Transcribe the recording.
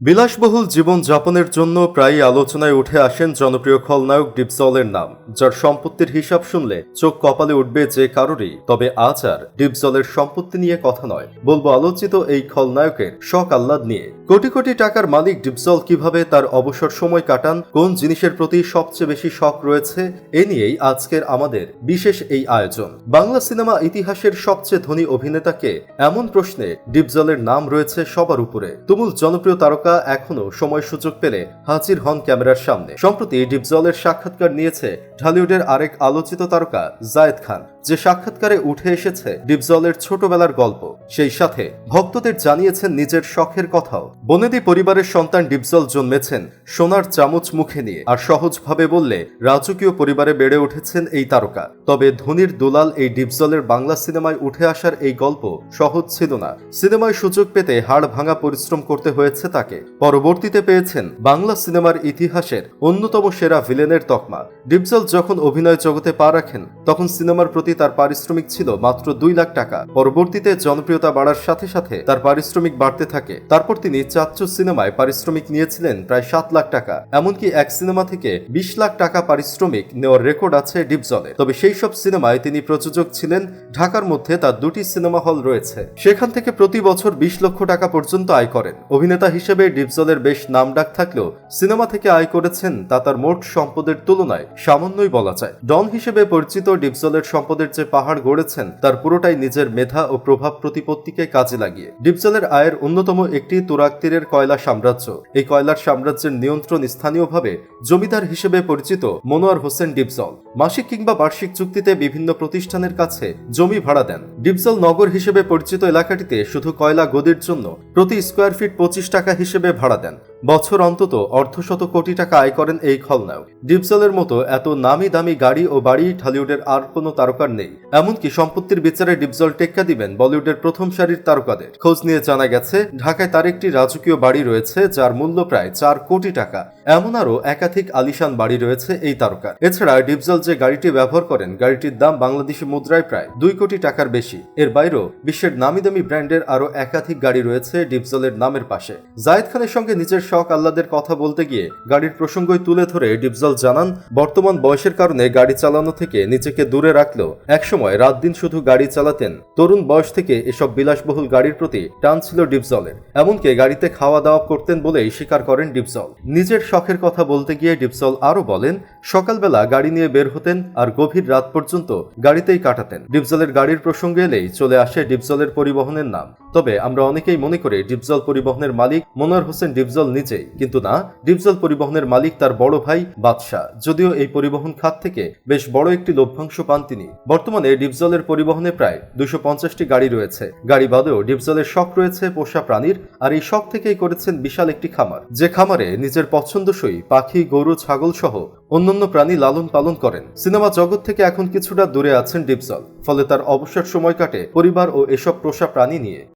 বিলাসবহুল জীবন যাপনের জন্য প্রায়ই আলোচনায় উঠে আসেন জনপ্রিয় খলনায়ক ডিপজলের নাম, যার সম্পত্তির হিসাব শুনলে চোখ কপালে উঠবে যে কারোরই। তবে আজ আর ডিপজলের সম্পত্তি নিয়ে কথা নয়। বলব আলোচিত এই খলনায়কের শখ আহ্লাদ নিয়ে। কোটি কোটি টাকার মালিক ডিপজল কীভাবে তার অবসর সময় কাটান, কোন জিনিসের প্রতি সবচেয়ে বেশি শখ রয়েছে, এ নিয়েই আজকের আমাদের বিশেষ এই আয়োজন। বাংলা সিনেমা ইতিহাসের সবচেয়ে ধনী অভিনেতাকে এমন প্রশ্নে ডিপজলের নাম রয়েছে সবার উপরে। তুমুল জনপ্রিয় তারকা এখনও সময় সুযোগ পেলে হাজির হন ক্যামেরার সামনে। সম্প্রতি ডিপজলের সাক্ষাৎকার নিয়েছে ঢালিউডের আরেক আলোচিত তারকা জায়েদ খান। যে সাক্ষাৎকারে উঠে এসেছে ডিপজলের ছোটবেলার গল্প, সেই সাথে ভক্তদের জানিয়েছেন নিজের শখের কথাও। বনেদি পরিবারের সন্তান ডিপজল জন্মেছেন সোনার চামচ মুখে নিয়ে আর সহজভাবে বললে রাজকীয় পরিবারে বেড়ে উঠেছেন এই তারকা। তবে ধনির দুলাল এই ডিপজলের বাংলা সিনেমায় উঠে আসার এই গল্প সহজ ছিল না। সিনেমায় সুযোগ পেতে হাড় ভাঙা পরিশ্রম করতে হয়েছে তাকে। পরবর্তীতে পেয়েছেন বাংলা সিনেমার ইতিহাসের অন্যতম সেরা ভিলেনের তকমা। ডিপজল যখন অভিনয় জগতে পা রাখেন, তখন সিনেমার প্রতি তার পারিশ্রমিক ছিল মাত্র দুই লাখ টাকা। পরবর্তীতে জনপ্রিয়তা বাড়ার সাথে সাথে তার পারিশ্রমিক বাড়তে থাকে। তারপর তিনি চাচ্চু সিনেমায় পারিশ্রমিক নিয়েছিলেন প্রায় সাত লাখ টাকা। এমনকি এক সিনেমা থেকে বিশ লাখ টাকা পারিশ্রমিক নেওয়ার রেকর্ড আছে ডিপজলের। তবে সেই সব সিনেমায় তিনি প্রযোজক ছিলেন। ঢাকার মধ্যে তার দুটি সিনেমা হল রয়েছে। সেখান থেকে প্রতি বছর বিশ লক্ষ টাকা পর্যন্ত আয় করেন। অভিনেতা হিসেবে ডিপজলের বেশ নামডাক থাকলেও সিনেমা থেকে আয় করেছেন তা তার মোট সম্পদের তুলনায় সামান্যই বলা যায়। ডন হিসেবে পরিচিত ডিপজলের সম্পদের যে পাহাড় গড়েছেন, তার পুরোটাই নিজের মেধা ও প্রভাব প্রতিপত্তিকে কাজে লাগিয়ে। ডিপজলের আয়ের অন্যতম একটি তুরাক্তীরের কয়লা সাম্রাজ্য। এই কয়লার সাম্রাজ্যের নিয়ন্ত্রণ স্থানীয়ভাবে জমিদার হিসেবে পরিচিত মনোয়ার হোসেন ডিপজল। মাসিক কিংবা বার্ষিক চুক্তিতে বিভিন্ন প্রতিষ্ঠানের কাছে জমি ভাড়া দেন। ডিপজল নগর হিসেবে পরিচিত এলাকাটিতে শুধু কয়লা গদির জন্য প্রতি স্কোয়ার ফিট পঁচিশ টাকা হিসেবে ভাড়া দেন। বছর অন্তত অর্ধশত কোটি টাকা আয় করেন এই খলনায়ক। ডিপজলের মতো এত নামি দামি গাড়ি ও বাড়ি ঢালিউডের আর কোনো তারকার নেই। এমনকি সম্পত্তির বিচারে ডিপজল টেক্কা দিবেন বলিউডের প্রথম সারির তারকাদের। খোঁজ নিয়ে জানা গেছে, ঢাকায় তার একটি রাজকীয় বাড়ি রয়েছে যার মূল্য প্রায় চার কোটি টাকা। এমন আরও একাধিক আলিশান বাড়ি রয়েছে এই তারকার। এছাড়া ডিপজল যে গাড়িটি ব্যবহার করেন, গাড়িটির দাম বাংলাদেশি মুদ্রায় প্রায় দুই কোটি টাকার বেশি। এর বাইরেও বিশ্বের নামি দামি ব্র্যান্ডের আরও একাধিক গাড়ি রয়েছে ডিপজলের নামের পাশে। জায়েদ খানের সঙ্গে নিজের শখ আহ্লাদের কথা বলতে গিয়ে গাড়ির প্রসঙ্গই তুলে ধরে ডিপজল জানান, বর্তমান বয়সের কারণে গাড়ি চালানো থেকে নিজেকে দূরে রাখলেও একসময় রাত দিন শুধু গাড়ি চালাতেন। তরুণ বয়স থেকে এসব বিলাসবহুল গাড়ির প্রতি টান ছিল ডিপজলের। এমনকি গাড়িতে খাওয়া দাওয়া করতেন বলেই স্বীকার করেন ডিপজল। নিজের শখের কথা বলতে গিয়ে ডিপজল আরও বলেন, সকালবেলা গাড়ি নিয়ে বের হতেন আর গভীর রাত পর্যন্ত গাড়িতেই কাটাতেন। ডিপজলের গাড়ির প্রসঙ্গে এলেই চলে আসে ডিপজলের পরিবহনের নাম। তবে আমরা অনেকেই মনে করি ডিপজল পরিবহনের মালিক মনোয়ার হোসেন ডিপজল নিজেই। কিন্তু না, ডিপজল পরিবহনের মালিক তার বড় ভাই বাদশাহ। যদিও এই পরিবহন খাত থেকে বেশ বড় একটি লভ্যাংশ পান তিনি। বর্তমানে ডিপজলের পরিবহনে প্রায় দুশো পঞ্চাশটি গাড়ি রয়েছে। গাড়ি বাদেও ডিপজলের শখ রয়েছে পোষা প্রাণীর, আর এই শখ থেকেই করেছেন বিশাল একটি খামার, যে খামারে নিজের পছন্দসই পাখি, গরু, ছাগল সহ অন্যান্য প্রাণী লালন পালন করেন। সিনেমা জগৎ থেকে এখন কিছুটা দূরে আছেন ডিপজল, ফলে তার অবসর সময় কাটে পরিবার ও এসব পোষা প্রাণী নিয়ে।